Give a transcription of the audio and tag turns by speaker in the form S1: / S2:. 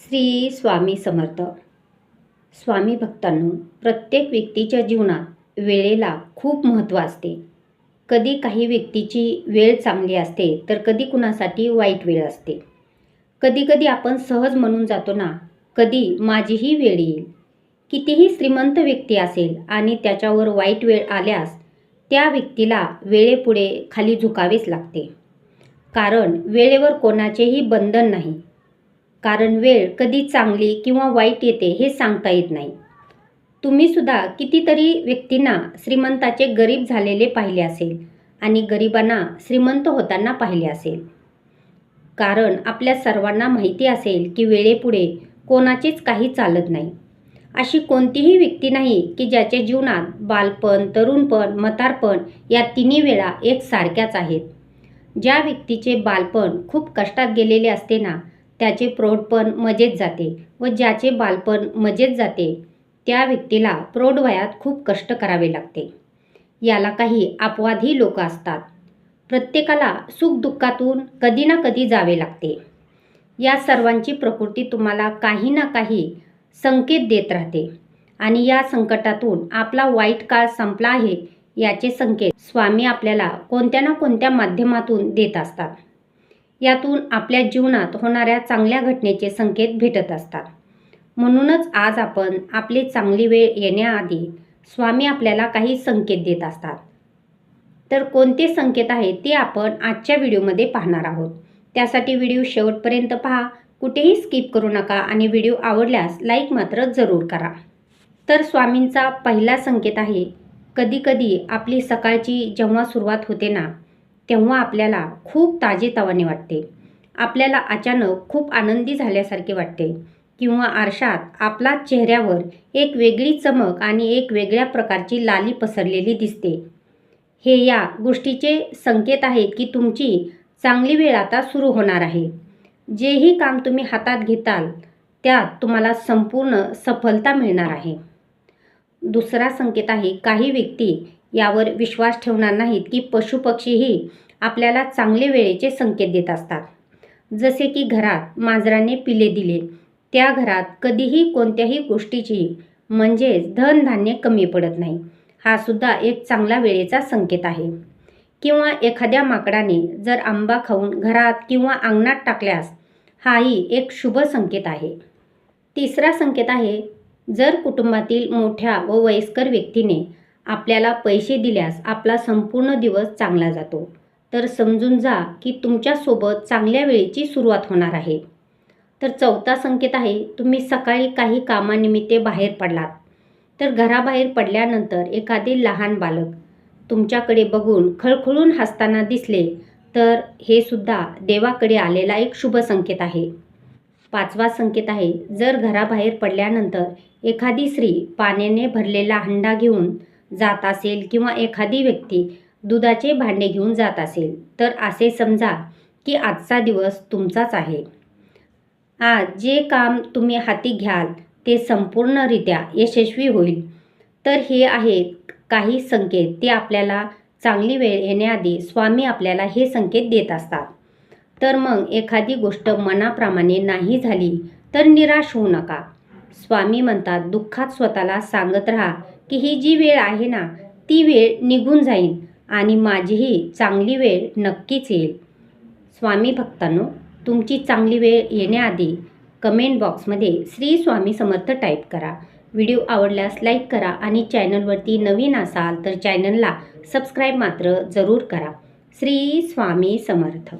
S1: श्री स्वामी समर्थ. स्वामी भक्तांनो प्रत्येक व्यक्तीच्या जीवनात वेळेला खूप महत्त्व असते. कधी काही व्यक्तीची वेळ चांगली असते तर कधी कुणासाठी वाईट वेळ असते. कधी कधी आपण सहज म्हणून जातो ना कधी माझीही वेळ येईल. कितीही श्रीमंत व्यक्ती असेल आणि त्याच्यावर वाईट वेळ आल्यास त्या व्यक्तीला वेळेपुढे खाली झुकावेच लागते. कारण वेळेवर कोणाचेही बंधन नाही कारण वेळ कधी चांगली किंवा वाईट येते हे सांगता येत नाही. तुम्ही सुद्धा कितीतरी व्यक्तींना श्रीमंताचे गरीब झालेले पाहिले असेल आणि गरिबांना श्रीमंत होताना पाहिले असेल. कारण आपल्या सर्वांना माहिती असेल की वेळेपुढे कोणाचेच काही चालत नाही. अशी कोणतीही व्यक्ती नाही की ज्याच्या जीवनात बालपण तरुणपण म्हातारपण या तिन्ही वेळा एक सारख्याच आहेत. ज्या व्यक्तीचे बालपण खूप कष्टात गेलेले असते ना त्याचे प्रौढपण मजेत जाते व ज्याचे बालपण मजेत जाते त्या व्यक्तीला प्रौढ वयात खूप कष्ट करावे लागते. याला काही अपवादही लोक असतात. प्रत्येकाला सुखदुःखातून कधी ना कधी जावे लागते. या सर्वांची प्रकृती तुम्हाला काही ना काही संकेत देत राहते आणि या संकटातून आपला वाईट काळ संपला आहे याचे संकेत स्वामी आपल्याला कोणत्या ना कोणत्या माध्यमातून देत असतात. यातून आपल्या जीवनात होणाऱ्या चांगल्या घटनेचे संकेत भेटत असतात. म्हणूनच आज आपण आपली चांगली वेळ येण्याआधी स्वामी आपल्याला काही संकेत देत असतात. तर कोणते संकेत आहेत ते आपण आजच्या व्हिडिओमध्ये पाहणार आहोत. त्यासाठी व्हिडिओ शेवटपर्यंत पहा. कुठेही स्किप करू नका आणि व्हिडिओ आवडल्यास लाईक मात्र जरूर करा. तर स्वामींचा पहिला संकेत आहे कधीकधी आपली सकाळची जेव्हा सुरुवात होते ना तेव्हा आपल्याला खूप ताजेतवाने वाटते. आपल्याला अचानक खूप आनंदी झाल्यासारखे वाटते. किंवा आरशात आपला चेहऱ्यावर एक वेगळी चमक आणि एक वेगळ्या प्रकारची लाली पसरलेली दिसते. हे या गोष्टीचे संकेत आहेत की तुमची चांगली वेळ आता सुरू होणार आहे. जेही काम तुम्ही हातात घेताल त्यात तुम्हाला संपूर्ण सफलता मिळणार आहे. दुसरा संकेत आहे काही व्यक्ती यावर विश्वास ठेवणार नाहीत की पशुपक्षीही आपल्याला चांगले वेळेचे संकेत देत असतात. जसे की घरात मांजराने पिले दिले त्या घरात कधीही कोणत्याही गोष्टीची म्हणजेच धनधान्य कमी पडत नाही. हा सुद्धा एक चांगला वेळेचा संकेत आहे. किंवा एखाद्या माकडाने जर आंबा खाऊन घरात किंवा अंगणात टाकल्यास हाही एक शुभ संकेत आहे. तिसरा संकेत आहे जर कुटुंबातील मोठ्या व वयस्कर व्यक्तीने आपल्याला पैसे दिल्यास आपला संपूर्ण दिवस चांगला जातो. तर समजून जा की तुमच्यासोबत चांगल्या वेळेची सुरुवात होणार आहे. तर चौथा संकेत आहे तुम्ही सकाळी काही कामानिमित्त बाहेर पडलात. तर घराबाहेर पडल्यानंतर एखादे लहान बालक तुमच्याकडे बघून खळखळून हसताना दिसले तर हे सुद्धा देवाकडे आलेला एक शुभ संकेत आहे. पाचवा संकेत आहे जर घराबाहेर पडल्यानंतर एखादी स्त्री पाण्याने भरलेला हंडा घेऊन जात असेल किंवा एखादी व्यक्ती दुधाचे भांडे घेऊन जात असेल तर असे समजा की आजचा दिवस तुमचाच आहे. आज जे काम तुम्ही हाती घ्याल ते संपूर्णरित्या यशस्वी होईल. तर हे आहेत काही संकेत ते आपल्याला चांगली वेळ येण्याआधी स्वामी आपल्याला हे संकेत देत असतात. तर मग एखादी गोष्ट मनाप्रमाणे नाही झाली तर निराश होऊ नका. स्वामी म्हणतात दुःखात स्वतःला सांगत राहा की ही जी वेळ आहे ना ती वेळ निघून जाईल आणि माझीही चांगली वेळ नक्कीच येईल. स्वामी भक्तांनो तुमची चांगली वेळ येण्याआधी कमेंट बॉक्समध्ये श्री स्वामी समर्थ टाईप करा. व्हिडिओ आवडल्यास लाईक करा आणि चॅनलवरती नवीन असाल तर चॅनलला सबस्क्राईब मात्र जरूर करा. श्री स्वामी समर्थ.